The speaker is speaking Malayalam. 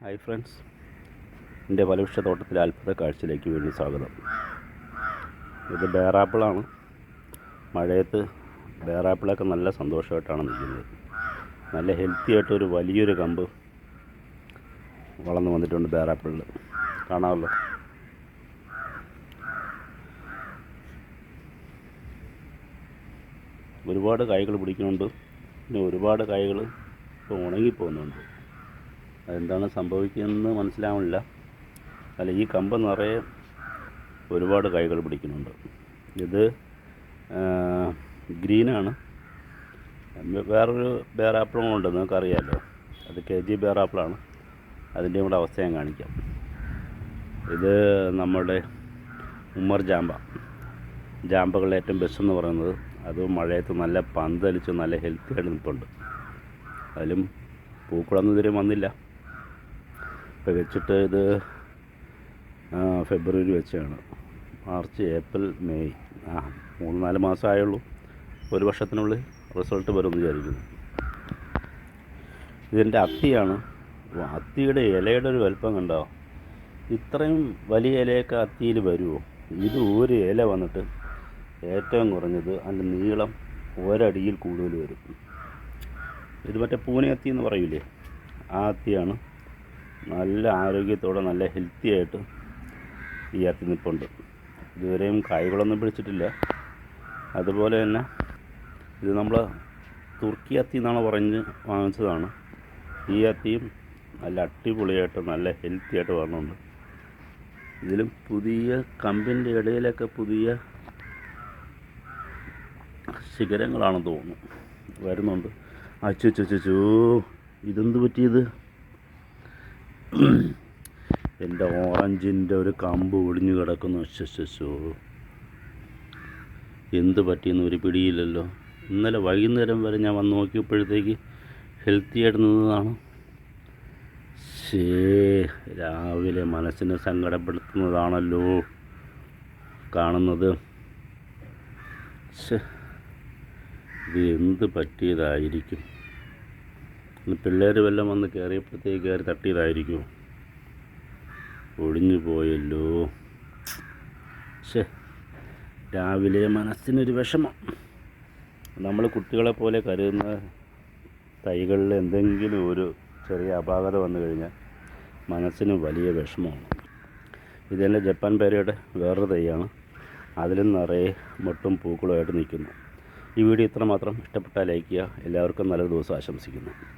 ഹായ് ഫ്രണ്ട്സ് എന്റെ ഫലവൃക്ഷ തോട്ടത്തിലെ അത്ഭുത കാഴ്ചയിലേക്ക് വീണ്ടും സ്വാഗതം. ഇത് ബേറാപ്പിളാണ്. മഴയത്ത് ബേറാപ്പിളൊക്കെ നല്ല സന്തോഷമായിട്ടാണ് നിൽക്കുന്നത്. നല്ല ഹെൽത്തി ആയിട്ടൊരു വലിയൊരു കമ്പ് വളർന്നു വന്നിട്ടുണ്ട് ബേറാപ്പിളിൽ കാണാമല്ലോ. ഒരുപാട് കായ്കൾ പിടിക്കുന്നുണ്ട്. പിന്നെ ഒരുപാട് കായ്കൾ ഇപ്പോൾ ഉണങ്ങിപ്പോകുന്നുണ്ട്. അതെന്താണ് സംഭവിക്കുന്നതെന്ന് മനസ്സിലാവണില്ല. അല്ല ഈ കമ്പ് നിറയെ ഒരുപാട് കൈകൾ പിടിക്കുന്നുണ്ട്. ഇത് ഗ്രീനാണ്. വേറൊരു ബേറാപ്പിളും ഉണ്ട് നിങ്ങൾക്കറിയാമല്ലോ അത് കെ ജി ബേറാപ്പിളാണ് അതിന്റെയും കൂടെ അവസ്ഥ ഞാൻ കാണിക്കാം. ഇത് നമ്മുടെ ഉമ്മർ ജാമ്പ. ജാമ്പകളുടെ ഏറ്റവും ബെസ്റ്റ് എന്ന് പറയുന്നത് അത് മഴയത്ത് നല്ല പന്തലിച്ച് നല്ല ഹെൽത്തി ആയിട്ട് നിൽപ്പുണ്ട്. അതിലും പൂക്കളൊന്നും ഇതുവരെ വന്നില്ല. വെച്ചിട്ട് ഇത് ഫെബ്രുവരി വെച്ചാണ്. March April May. ആ മൂന്ന് നാല് മാസമായുള്ളൂ ഒരു വർഷത്തിനുള്ളിൽ റിസൾട്ട് വരുമെന്ന് വിചാരിക്കുന്നു. ഇതിന്റെ അത്തിയാണ്. അത്തിയുടെ ഇലയുടെ ഒരു വലുപ്പം കണ്ടോ? ഇത്രയും വലിയ ഇലയൊക്കെ അത്തിയിൽ വരുമോ ഇത് ഒരു ഇല വന്നിട്ട് ഏറ്റവും കുറഞ്ഞത് അതിന്റെ നീളം ഒരടിയിൽ കൂടുതൽ വരും. ഇത് മറ്റേ പൂനെ അത്തി എന്ന് പറയൂലേ? ആ അത്തിയാണ് നല്ല ആരോഗ്യത്തോടെ നല്ല ഹെൽത്തി ആയിട്ട് ഈ അത്തി നിൽപ്പുണ്ട് ഇതുവരെയും കായ്കളൊന്നും പിടിച്ചിട്ടില്ല. അതുപോലെ തന്നെ ഇത് നമ്മൾ തുർക്കി അത്തി എന്നാണ് പറഞ്ഞ് വാങ്ങിച്ചതാണ്. ഈ അത്തിയും നല്ല അടിപൊളിയായിട്ട് നല്ല ഹെൽത്തി ആയിട്ട് വരണുണ്ട് ഇതിലും പുതിയ കമ്പിന്റെ ഇടയിലൊക്കെ പുതിയ ശിഖരങ്ങളാണെന്ന് തോന്നുന്നു. വരുന്നുണ്ട്. അച്ചു ഇതെന്ത് പറ്റിയത്? എന്റെ ഓറഞ്ചിന്റെ ഒരു കമ്പ് ഒടിഞ്ഞു കിടക്കുന്നു. അശ്ശോ എന്ത് പറ്റിയെന്ന് ഒരു പിടിയില്ലല്ലോ. ഇന്നലെ വൈകുന്നേരം വരെ ഞാൻ വന്ന് നോക്കിയപ്പോഴത്തേക്ക് ഹെൽത്തി ആയിട്ട് നിന്നതാണ്. ശേ രാവിലെ മനസ്സിനെ സങ്കടപ്പെടുത്തുന്നതാണല്ലോ കാണുന്നത്. ഇത് എന്ത് പറ്റിയതായിരിക്കും? പിള്ളേർ വല്ലതും വന്ന് കയറിയപ്പോഴത്തേക്ക് കയറി തട്ടിയതായിരിക്കുമോ? ഒടിഞ്ഞു പോയല്ലോ ശേ രാവിലെ മനസ്സിനൊരു വിഷമം. നമ്മൾ കുട്ടികളെ പോലെ കരുതുന്ന തൈകളിൽ എന്തെങ്കിലും ഒരു ചെറിയ അപാകത വന്നു കഴിഞ്ഞാൽ മനസ്സിന് വലിയ വിഷമമാണ്. ഇതെന്റെ ജപ്പാൻ പേരയുടെ വേറൊരു തൈയാണ്. അതിലും നിറയെ മൊട്ടും പൂക്കളുമായിട്ട് നിൽക്കുന്നു. ഈ വീഡിയോ ഇത്രമാത്രം. ഇഷ്ടപ്പെട്ടാൽ ലൈക്ക് ചെയ്യുക. എല്ലാവർക്കും നല്ലൊരു ദിവസം ആശംസിക്കുന്നു.